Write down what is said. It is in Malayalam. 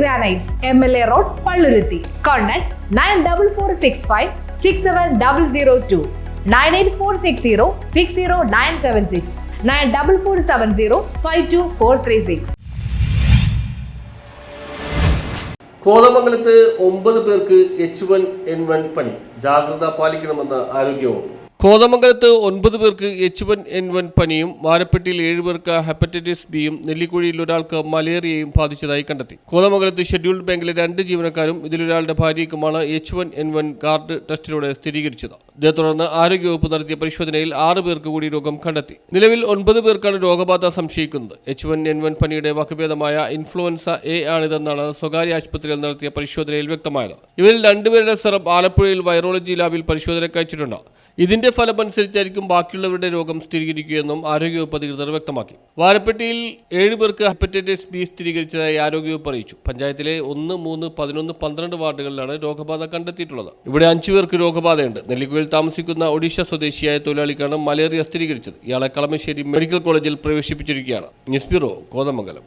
Granites M L A road Palluruthy contact nine double four six five six seven double zero two nine eight four six zero six zero nine seven six nine double four seven zero five two four three six കോതമംഗലത്ത് ഒമ്പത് പേർക്ക് എച്ച് വൺ എൻ വൺ പനി. ജാഗ്രത പാലിക്കണമെന്ന് ആരോഗ്യവകുപ്പ്. കോതമംഗലത്ത് ഒൻപത് പേർക്ക് എച്ച് വൺ എൻ വൺ പനിയും വാരപ്പെട്ടിയിൽ ഏഴ് പേർക്ക് ഹെപ്പറ്റൈറ്റിസ് ബിയും നെല്ലിക്കുഴിയിൽ ഒരാൾക്ക് മലേറിയയും ബാധിച്ചതായി കണ്ടെത്തി. കോതമംഗലത്ത് ഷെഡ്യൂൾഡ് ബാങ്കിലെ രണ്ട് ജീവനക്കാരും ഇതിലൊരാളുടെ ഭാര്യയ്ക്കുമാണ് H one N one card ടെസ്റ്റിലൂടെ സ്ഥിരീകരിച്ചത്. ഇതേ തുടർന്ന് ആരോഗ്യവകുപ്പ് നടത്തിയ പരിശോധനയിൽ ആറ് പേർക്ക് കൂടി രോഗം കണ്ടെത്തി. നിലവിൽ ഒൻപത് പേർക്കാണ് രോഗബാധ സംശയിക്കുന്നത്. എച്ച് വൺ എൻ വൺ പനിയുടെ വകഭേദമായ ഇൻഫ്ലുവൻസ എ ആണിതെന്നാണ് സ്വകാര്യ ആശുപത്രിയിൽ നടത്തിയ പരിശോധനയിൽ വ്യക്തമായത്. ഇവരിൽ രണ്ടുപേരുടെ സെറം ആലപ്പുഴയിൽ വൈറോളജി ലാബിൽ പരിശോധനയ്ക്ക് അയച്ചിട്ടുണ്ട്. ഇതിന്റെ ഫലമനുസരിച്ചായിരിക്കും ബാക്കിയുള്ളവരുടെ രോഗം സ്ഥിരീകരിക്കുകയെന്നും ആരോഗ്യവകുപ്പ് അധികൃതർ വ്യക്തമാക്കി. വാരപ്പെട്ടിയിൽ ഏഴ് പേർക്ക് ഹെപ്പറ്റൈറ്റിസ് ബി സ്ഥിരീകരിച്ചതായി ആരോഗ്യവകുപ്പ് അറിയിച്ചു. പഞ്ചായത്തിലെ ഒന്ന് മൂന്ന് പതിനൊന്ന് പന്ത്രണ്ട് വാർഡുകളിലാണ് രോഗബാധ കണ്ടെത്തിയിട്ടുള്ളത്. ഇവിടെ അഞ്ചു പേർക്ക് രോഗബാധയുണ്ട്. നെല്ലിക്കുയിൽ താമസിക്കുന്ന ഒഡീഷ സ്വദേശിയായ തൊഴിലാളിക്കാണ് മലേറിയ സ്ഥിരീകരിച്ചത്. ഇയാളെ കളമശ്ശേരി മെഡിക്കൽ കോളേജിൽ പ്രവേശിപ്പിച്ചിരിക്കുകയാണ്. News bureau Kothamangalam.